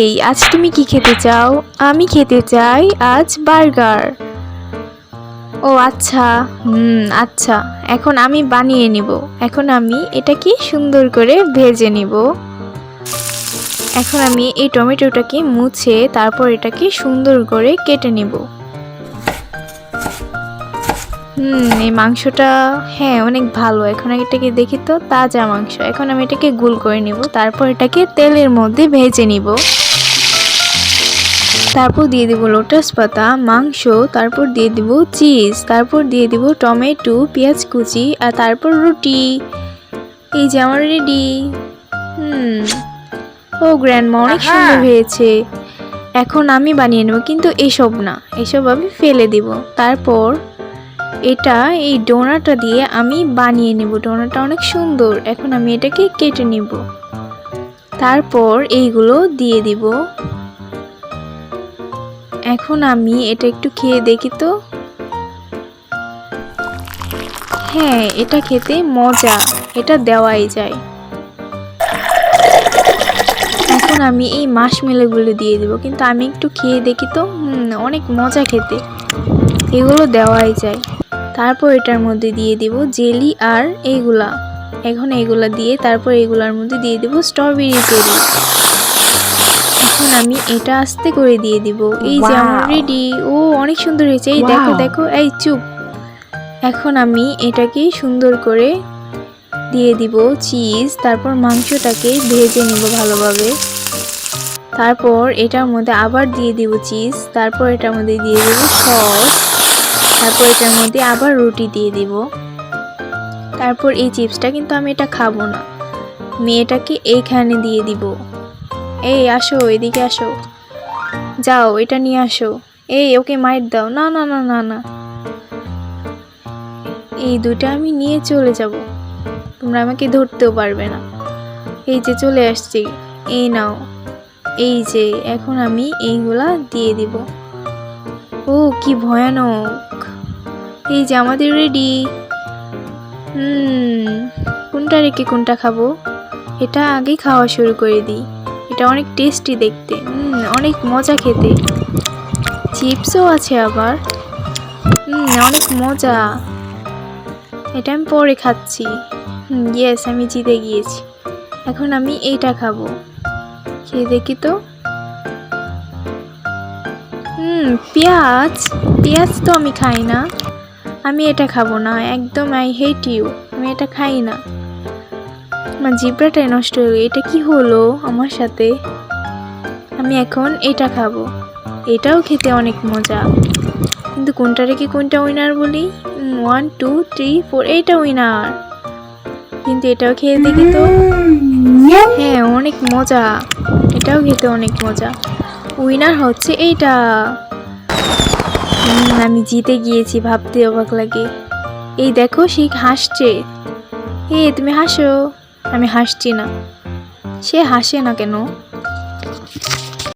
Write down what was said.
এই, আজ তুমি কি খেতে চাও? আমি খেতে চাই আজ বার্গার। ও আচ্ছা হুম আচ্ছা এখন আমি বানিয়ে নিব। এখন আমি এটাকে সুন্দর করে ভেজে নিব। এখন আমি এই টমেটোটাকে মুছে তারপর এটাকে সুন্দর করে কেটে নেব। হুম, এই মাংসটা হ্যাঁ অনেক ভালো। এখন এটাকে দেখি তো, তাজা মাংস। এখন আমি এটাকে গুল করে নিব। তারপর এটাকে তেলের মধ্যে ভেজে নিব। তারপর দিয়ে দিব লোটাস পাতা মাংস তারপর দিয়ে দিব চিজ তারপর দিয়ে দিব টমেটো পেঁয়াজ কুচি আর তারপর রুটি। এই যে আমার রেডি হুম। ও গ্র্যান্ডমা অনেক সুন্দর হয়েছে। এখন আমি বানিয়ে নেব কিন্তু এসব না। এসব আমি ফেলে দিব। তারপর এটা এই ডোনাটা দিয়ে আমি বানিয়ে নেব। ডোনাটা অনেক সুন্দর। এখন আমি এটাকে কেটে নিব। তারপর এইগুলো দিয়ে দিব। এখন আমি এটা একটু খেয়ে দেখি তো। হ্যাঁ এটা খেতে মজা, এটা দেওয়াই যায়। এখন আমি এই মাসমেলোগুলো দিয়ে দেবো, কিন্তু আমি একটু খেয়ে দেখি তো। অনেক মজা খেতে। এগুলো দেওয়াই যায়। তারপর এটার মধ্যে দিয়ে দিব জেলি আর এইগুলা এখন এইগুলা দিয়ে তারপর এইগুলার মধ্যে দিয়ে দিব স্ট্রবেরি জেলি। এখন আমি এটা আস্তে করে দিয়ে দিব। এই যে আমার রেডি ও অনেক সুন্দর হয়েছে। এই দেখো দেখো এই চুপ। এখন আমি এটাকে সুন্দর করে দিয়ে দিব চিজ তারপর মাংসটাকে ভেজে নিব ভালোভাবে। তারপর এটার মধ্যে আবার দিয়ে দিব চিজ তারপর এটার মধ্যে দিয়ে দিব সস তারপর এটার মধ্যে আবার রুটি দিয়ে দিব। তারপর এই চিপসটা কিন্তু আমি এটা খাব না। মেয়েটাকে এইখানে দিয়ে দিব। এই, আসো, এদিকে আসো। যাও, এটা নিয়ে আসো। এই, ওকে মাইট দাও। না না না না না। এই দুটো আমি নিয়ে চলে যাব। তোমরা আমাকে ধরতেও পারবে না। এই যে চলে আসছি। এই নাও। এই যে, এখন আমি এইগুলা দিয়ে দিব। ও, কি ভয়ানক। এই যে, আমাদের রেডি হুম, কোনটা রেখে কোনটা খাব? এটা আগেই খাওয়া শুরু করে দিই। এটা অনেক টেস্টি দেখতে। অনেক মজা খেতে। চিপসও আছে আবার। অনেক মজা। এটা আমি পরে খাচ্ছি। ইয়েস আমি জিতে গিয়েছি। এখন আমি এইটা খাব। খেয়ে দেখি তো। হুম পেঁয়াজ। পেঁয়াজ তো আমি খাই না। আমি এটা খাব না। একদম আই হেট ইউ আমি এটা খাই না। আমার জিব্রাটাই নষ্ট হয়ে। এটা কি হলো আমার সাথে? আমি এখন এটা খাব। এটাও খেতে অনেক মজা। কিন্তু কোনটা রেখে কোনটা উইনার বলি? ওয়ান টু থ্রি ফোর এইটা উইনার কিন্তু এটাও খেয়ে দেখি তো। হ্যাঁ অনেক মজা। এটাও খেতে অনেক মজা। উইনার হচ্ছে এইটা। আমি জিতে গিয়েছি, ভাবতে অবাক লাগে। এই দেখো সে হাসছে। এ তুমি হাসো। আমি হাসছি না। সে হাসে না কেন?